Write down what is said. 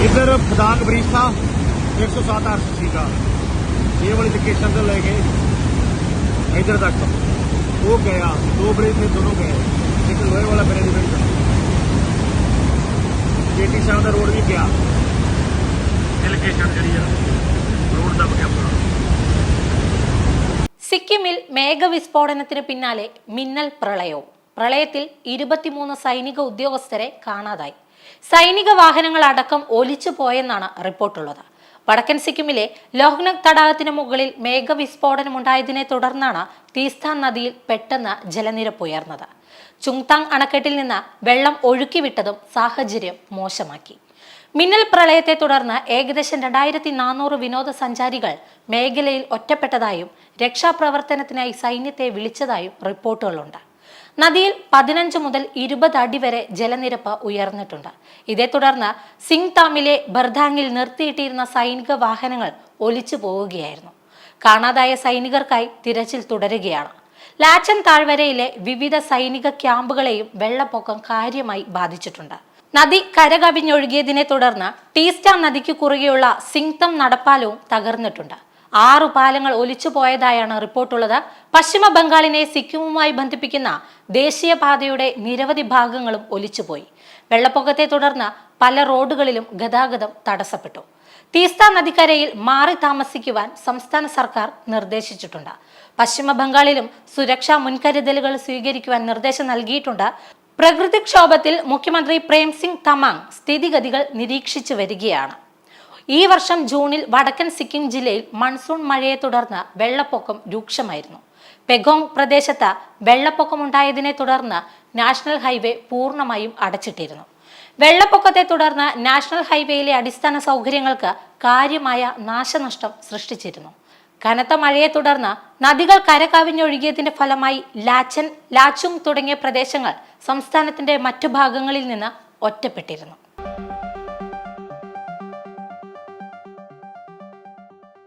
ਇਧਰ ਫਦਾਨ ਬਰੀਸਾ 107 ਆਰਸੀਸੀ ਦਾ ਇਹ ਵਾਲੀ ਲੋਕੇਸ਼ਨ ਤੋਂ ਲੈ ਕੇ ਇਧਰ ਤੱਕ ਉਹ ਗਿਆ ਦੋ ਬ੍ਰਿਜ ਨੇ ਦੋਨੋਂ ਗਏ ਇੱਕ ਲੋਹੇ ਵਾਲਾ ਮੈਨੇਜਮੈਂਟ ਜੇਟੀ ਸ਼ਾਹ ਦਾ ਰੋਡ ਵੀ ਗਿਆ ਇਹ ਲੋਕੇਸ਼ਨ ਜਿਹੜੀ ਆ ਰੋਡ ਦਾ ਗਿਆ ਪੂਰਾ സിക്കിമിൽ മേഘവിസ്ഫോടനത്തിന് പിന്നാലെ മിന്നൽ പ്രളയവും പ്രളയത്തിൽ ഇരുപത്തിമൂന്ന് സൈനിക ഉദ്യോഗസ്ഥരെ കാണാതായി സൈനിക വാഹനങ്ങൾ അടക്കം ഒലിച്ചു പോയെന്നാണ് റിപ്പോർട്ടുള്ളത്. വടക്കൻ സിക്കിമിലെ ലോഹ്നക് തടാകത്തിന് മുകളിൽ മേഘവിസ്ഫോടനമുണ്ടായതിനെ തുടർന്നാണ് തീസ്ഥാൻ നദിയിൽ പെട്ടെന്ന് ജലനിരപ്പ് ഉയർന്നത്. ചുങ്താങ് അണക്കെട്ടിൽ നിന്ന് വെള്ളം ഒഴുക്കിവിട്ടതും സാഹചര്യം മോശമാക്കി. മിന്നൽ പ്രളയത്തെ തുടർന്ന് ഏകദേശം രണ്ടായിരത്തി നാനൂറ് വിനോദസഞ്ചാരികൾ മേഖലയിൽ ഒറ്റപ്പെട്ടതായും രക്ഷാപ്രവർത്തനത്തിനായി സൈന്യത്തെ വിളിച്ചതായും റിപ്പോർട്ടുകളുണ്ട്. നദിയിൽ പതിനഞ്ച് മുതൽ ഇരുപത് അടി വരെ ജലനിരപ്പ് ഉയർന്നിട്ടുണ്ട്. ഇതേ തുടർന്ന് സിംഗ് താമിലെ ബർദാങ്ങിൽ നിർത്തിയിട്ടിരുന്ന സൈനിക വാഹനങ്ങൾ ഒലിച്ചു പോവുകയായിരുന്നു. കാണാതായ സൈനികർക്കായി തിരച്ചിൽ തുടരുകയാണ്. ലാച്ചൻ താഴ്വരയിലെ വിവിധ സൈനിക ക്യാമ്പുകളെയും വെള്ളപ്പൊക്കം കാര്യമായി ബാധിച്ചിട്ടുണ്ട്. നദി കരകവിഞ്ഞൊഴുകിയതിനെ തുടർന്ന് ടീസ്റ്റ നദിക്ക് കുറുകെയുള്ള സിംഗ്തം നടപ്പാലവും തകർന്നിട്ടുണ്ട്. ആറു പാലങ്ങൾ ഒലിച്ചു പോയതായാണ് റിപ്പോർട്ടുള്ളത്. പശ്ചിമ ബംഗാളിനെ സിക്കിമുമായി ബന്ധിപ്പിക്കുന്ന ദേശീയപാതയുടെ നിരവധി ഭാഗങ്ങളും ഒലിച്ചുപോയി. വെള്ളപ്പൊക്കത്തെ തുടർന്ന് പല റോഡുകളിലും ഗതാഗതം തടസ്സപ്പെട്ടു. തീസ്ത നദിക്കരയിൽ മാറി താമസിക്കുവാൻ സംസ്ഥാന സർക്കാർ നിർദ്ദേശിച്ചിട്ടുണ്ട്. പശ്ചിമ ബംഗാളിലും സുരക്ഷാ മുൻകരുതലുകൾ സ്വീകരിക്കുവാൻ നിർദ്ദേശം നൽകിയിട്ടുണ്ട്. പ്രകൃതിക്ഷോഭത്തിൽ മുഖ്യമന്ത്രി പ്രേം സിംഗ് തമാങ് സ്ഥിതിഗതികൾ നിരീക്ഷിച്ചു വരികയാണ്. ഈ വർഷം ജൂണിൽ വടക്കൻ സിക്കിം ജില്ലയിൽ മൺസൂൺ മഴയെ തുടർന്ന് വെള്ളപ്പൊക്കം രൂക്ഷമായിരുന്നു. പെഗോങ് പ്രദേശത്ത് വെള്ളപ്പൊക്കമുണ്ടായതിനെ തുടർന്ന് നാഷണൽ ഹൈവേ പൂർണമായും അടച്ചിട്ടിരുന്നു. വെള്ളപ്പൊക്കത്തെ തുടർന്ന് നാഷണൽ ഹൈവേയിലെ അടിസ്ഥാന സൗകര്യങ്ങൾക്ക് കാര്യമായ നാശനഷ്ടം സൃഷ്ടിച്ചിരുന്നു. കനത്ത മഴയെ തുടർന്ന് നദികൾ കരകവിഞ്ഞൊഴുകിയതിന്റെ ഫലമായി ലാച്ചൻ ലാച്ചുങ് തുടങ്ങിയ പ്രദേശങ്ങൾ സംസ്ഥാനത്തിന്റെ മറ്റു ഭാഗങ്ങളിൽ നിന്ന് ഒറ്റപ്പെട്ടിരുന്നു.